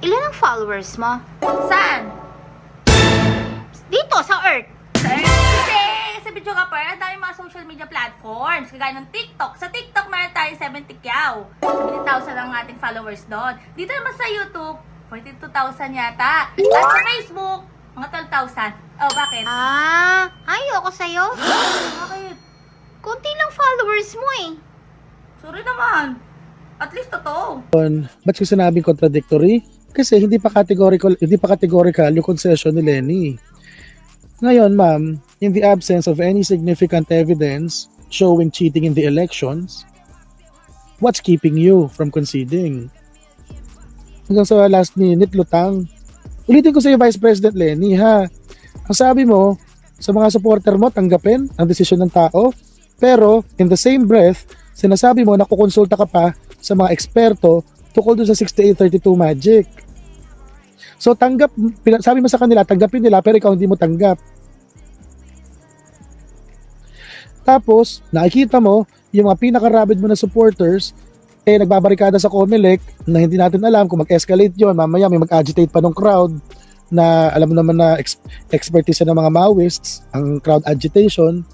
Ilan ang followers mo? Saan? Dito, sa Earth. Kasi sa video ka ang dami mga social media platforms. Kagaya ng TikTok. Sa TikTok, meron tayo 70 kyaw. 70,000 ang ating followers doon. Dito naman sa YouTube, 42,000 yata. At sa Facebook, mga 12,000. Oh, bakit? Ah, ayoko sa'yo. Bakit? Kunti lang followers mo eh. Sorry naman. At least totoo. Ba't ko sinabing contradictory? Kasi hindi pa categorical, hindi pa categorical yung concession ni Lenny. Ngayon, ma'am, in the absence of any significant evidence showing cheating in the elections, what's keeping you from conceding? Hanggang sa last minute, lutang. Ulitin ko sa iyo, Vice President Lenny, ha? Ang sabi mo, sa mga supporter mo, tanggapin ang desisyon ng tao. Pero, in the same breath, sinasabi mo na kukonsulta ka pa sa mga eksperto tukol doon sa 6832 Magic. So tanggap, sabi mo sa kanila, tanggapin nila pero ikaw hindi mo tanggap. Tapos, nakikita mo, yung mga pinaka-rabid mo na supporters, eh nagbabarikada sa Comelec na hindi natin alam kung mag-escalate yon mamaya may mag-agitate pa ng crowd na alam mo naman na ex- expertise ng mga Maoists, ang crowd agitation.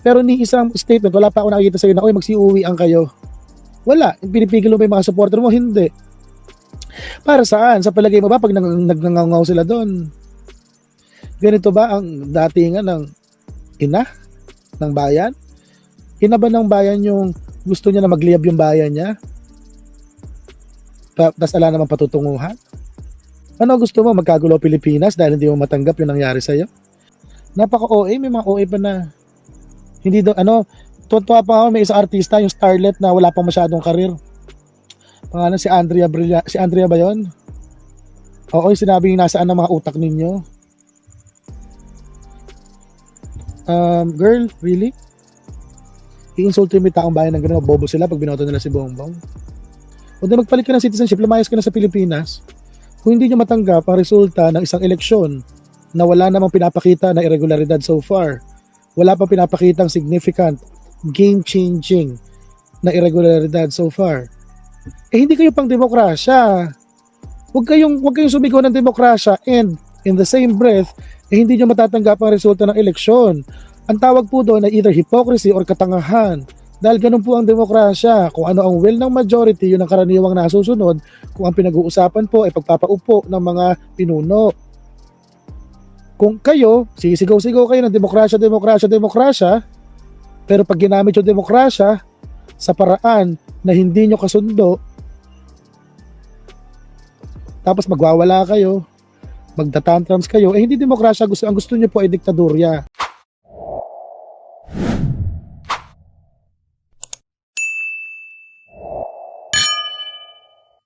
Pero ni isang statement, wala pa ako nakikita sa'yo na, uy, magsiuwi ang kayo. Wala. Pinipigil mo ba yung mga supporter mo? Hindi. Para saan? Sa palagay mo ba pag nang- nagngangaw sila doon? Ganito ba ang datingan ng ina ng bayan? Ina ba ng bayan yung gusto niya na magliyab yung bayan niya? Tapos ala naman patutunguhan? Ano gusto mo? Magkagulo Pilipinas dahil hindi mo matanggap yung nangyari sa'yo? Napaka-OA, may mga OA pa na hindi do, ano, tuwa pa ako, may isang artista, yung starlet na wala pang masyadong karir. Pangalan si Andrea Brilla, si Andrea ba yon? Oo, yung sinabing nasaan ang mga utak ninyo. Um, girl, really? I-insulto yung taong bayan ng gano'n, bobo sila pag binoto nila si Bongbong. O di magpalit ka ng citizenship, lumayas ka na sa Pilipinas. Kung hindi nyo matanggap ang resulta ng isang eleksyon na wala namang pinapakita na irregularidad so far, wala pa pinapakita ang significant, game-changing na irregularidad so far, eh hindi kayo pang demokrasya. Huwag kayong, huwag kayong sumigaw ng demokrasya and in the same breath, eh hindi nyo matatanggap ang resulta ng eleksyon. Ang tawag po doon ay either hypocrisy or katangahan. Dahil ganun po ang demokrasya. Kung ano ang will ng majority, yun ang karaniwang nasusunod. Kung ang pinag-uusapan po ay pagpapaupo ng mga pinuno. Kung kayo, sisigaw-sigaw kayo ng demokrasya, demokrasya, demokrasya, pero pag ginamit yung demokrasya sa paraan na hindi nyo kasundo, tapos magwawala kayo, magtatantrums kayo, eh hindi demokrasya, gusto, ang gusto nyo po ay diktadurya.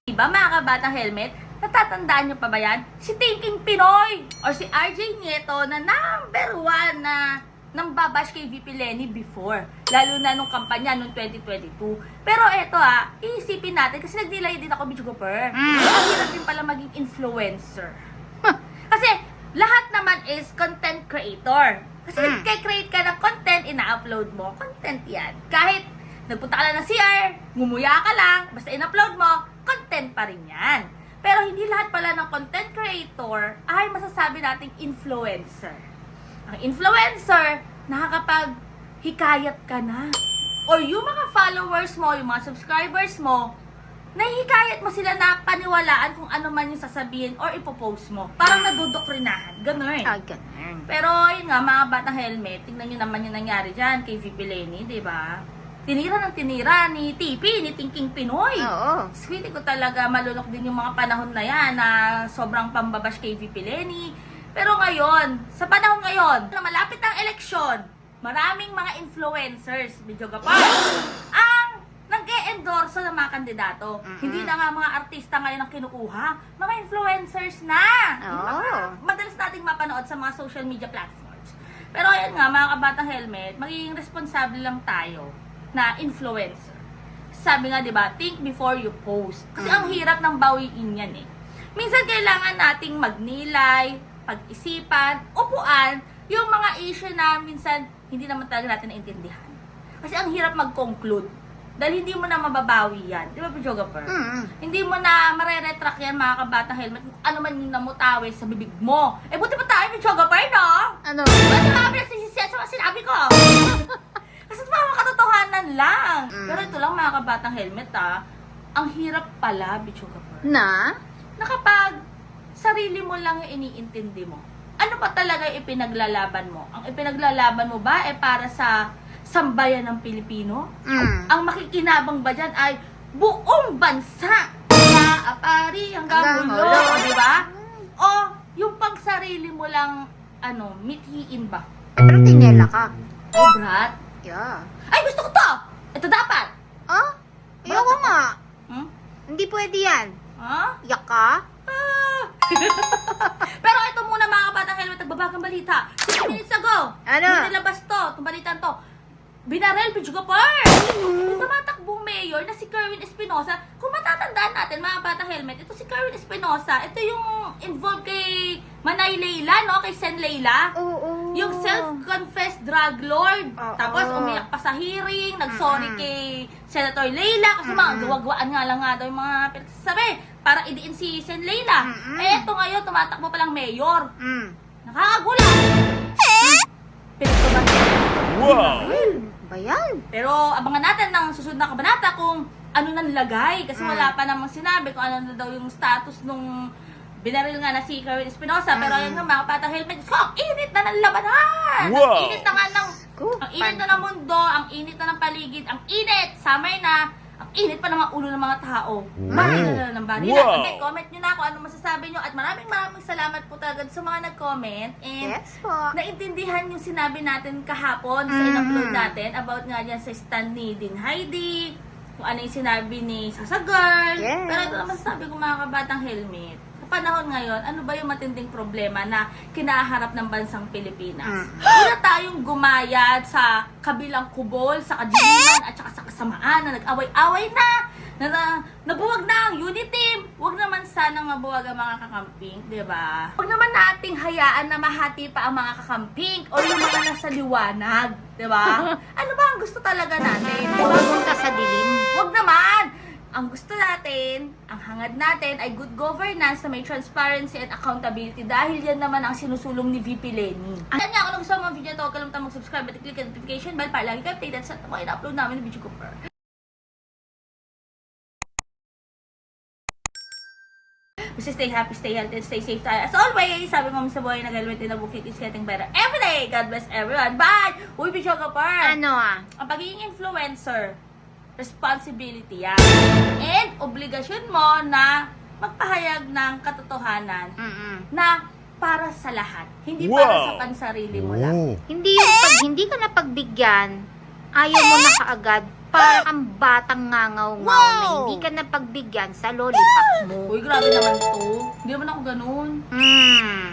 Diba mga kabatang helmet? Natatandaan nyo pa ba yan? Si Thinking Pinoy or si RJ Nieto na number one na nang babash kay VP Lenny before. Lalo na nung kampanya nung 2022. Pero eto ah, iisipin natin kasi nag-delay din ako, Bitch Gopher. Mm. Ang hirap din pala maging influencer. Huh. Kasi lahat naman is content creator. Kasi Mm. create ka ng content, ina-upload mo, content yan. Kahit nagpunta ka lang ng CR, ngumuya ka lang, basta in-upload mo, content pa rin yan. Pero hindi lahat pala ng content creator ay masasabi nating influencer. Ang influencer, nakakapag hikayat ka na. Or yung mga followers mo, yung mga subscribers mo, nahihikayat mo sila na paniwalaan kung ano man yung sasabihin or ipopost mo. Parang nadudokrinahan. Ganun. Ah, ganun. Pero yun nga, mga batang helmet, tingnan nyo naman yung nangyari dyan kay VP Lenny, di ba? Tinira ng tinira ni TP, ni Thinking Pinoy. Oo. Sweetie ko talaga malunok din yung mga panahon na yan na sobrang pambabash kay VP Lenny. Pero ngayon, sa panahon ngayon, na malapit ang eleksyon, maraming mga influencers, video ka pa, ang nag-e-endorso ng mga kandidato. Mhm. Hindi na nga mga artista ngayon ang kinukuha, mga influencers na. Mga madalas nating mapanood sa mga social media platforms. Pero ayan nga, mga kabatang helmet, magiging responsable lang tayo na influencer. Sabi nga, di ba, think before you post. Kasi ang hirap ng bawiin yan eh. Minsan kailangan nating magnilay, pag-isipan, upuan, yung mga issue na minsan hindi naman talaga natin naintindihan. Kasi ang hirap mag-conclude. Dahil hindi mo na mababawi yan. Di ba, Pidjogapur? Mm. Hindi mo na mareretract yan, mga kabatang helmet, ano man yung namutawi sa bibig mo. Eh, buti pa tayo, Pidjogapur, no? Ano? Ano nga ba nagsisisiyan sa mga sinabi ko? Kasi ito mga katotohanan lang. Mm. Pero ito lang, mga kabatang helmet, ah. Ang hirap pala, Pidjogapur Na? na kapag sarili mo lang yung iniintindi mo, ano pa talaga yung ipinaglalaban mo? Ang ipinaglalaban mo ba ay para sa sambayan ng Pilipino? Mm. Ang makikinabang ba dyan ay buong bansa? Mula apari hanggang Hanggang ulo, ulo. di ba? O yung pag sarili mo lang, ano, mithiin ba? Pero tinela ka. Oh, brat. Yeah. Ay, gusto ko to! Ito dapat! Ah? Ayoko nga. Hmm? Hindi pwede yan. Ha? Yak ka? Ah! Pero ito muna mga kabatang helmet, nagbabagang balita. 6 minutes ago, Ano? nilabas to, itong balitan to, binarel, Pichugapar! Yung tumatakbong mayor na si Kerwin Espinosa, kung matatandaan natin mga batang helmet, ito si Kerwin Espinosa, ito yung involved kay Manay Leila, no? Kay Sen Leila. Oo. Yung self-confessed drug lord. Oo. Tapos umiyak pa sa hearing, nag-sorry kay Senator Leila kasi mga gawagwaan nga lang nga daw yung mga pinagsasabi para idiin si Sen Leila. Mm-mm. Eh, ito ngayon, tumatakbo palang mayor. Mm. Nakakagulat. Pinagtuban Wow! Ba yan? Pero abangan natin ng susunod na kabanata kung ano nang lagay. Kasi Mm. wala pa namang sinabi kung ano na daw yung status nung binaril nga na si Kerwin Espinosa. Pero Mm. ayun nga mga patang helmet. So, ang init na ng labanan! Wow! Ang init na nga ng... Ang init na ng mundo, ang init na ng paligid, ang init! Summer na, ang init pa ng mga ulo ng mga tao. Baril na ng baril. Wow! Okay, comment nyo na kung ano masasabi nyo. At maraming maraming salamat po talaga sa mga nag-comment. And Yes po. naintindihan yung sinabi natin kahapon sa Mhm. in-upload natin about nga dyan sa stand ni Din Heidi, kung ano yung sinabi ni Sasa Girl. Yes. Pero ito naman sabi ko mga kabatang helmet. Sa panahon ngayon, ano ba yung matinding problema na kinaharap ng bansang Pilipinas? Mhm. Wala tayong gumayad sa kabilang kubol, sa kadiliman, at saka sa kasamaan na nag-away-away na, na, na nabuwag na ang unity. Huwag naman sanang mabuwag ang mga kakamping, di ba? Huwag naman nating hayaan na mahati pa ang mga kakamping o yung mga nasa liwanag, di ba? ano ba ang gusto talaga natin? di ba? Pumunta sa dilim. Huwag naman! Ang gusto natin, ang hangad natin ay good governance na may transparency and accountability dahil yan naman ang sinusulong ni VP Lenny. Kaya nga, kung gusto mo ang video to, huwag kalimutan mag-subscribe at i-click ang notification bell para lagi kayo updated sa mga ina-upload namin ng video ko. Basta stay happy, stay healthy, and stay safe tayo. As always, sabi mo sa buhay na galwit na bukit is getting better every day. God bless everyone. Bye! Uy, Bicho Kapar! Ano ah? ang pagiging influencer, responsibility yan. And obligasyon mo na magpahayag ng katotohanan Mm-mm. na para sa lahat. Hindi Wow! para sa pansarili mo lang. Oh. Hindi yung pag hindi ka napagbigyan, ayaw mo na kaagad, parang ang batang ngangaw-ngaw na hindi ka napagbigyan sa lollipop mo. Uy, grabe naman to. Hindi naman ako ganun. Mm.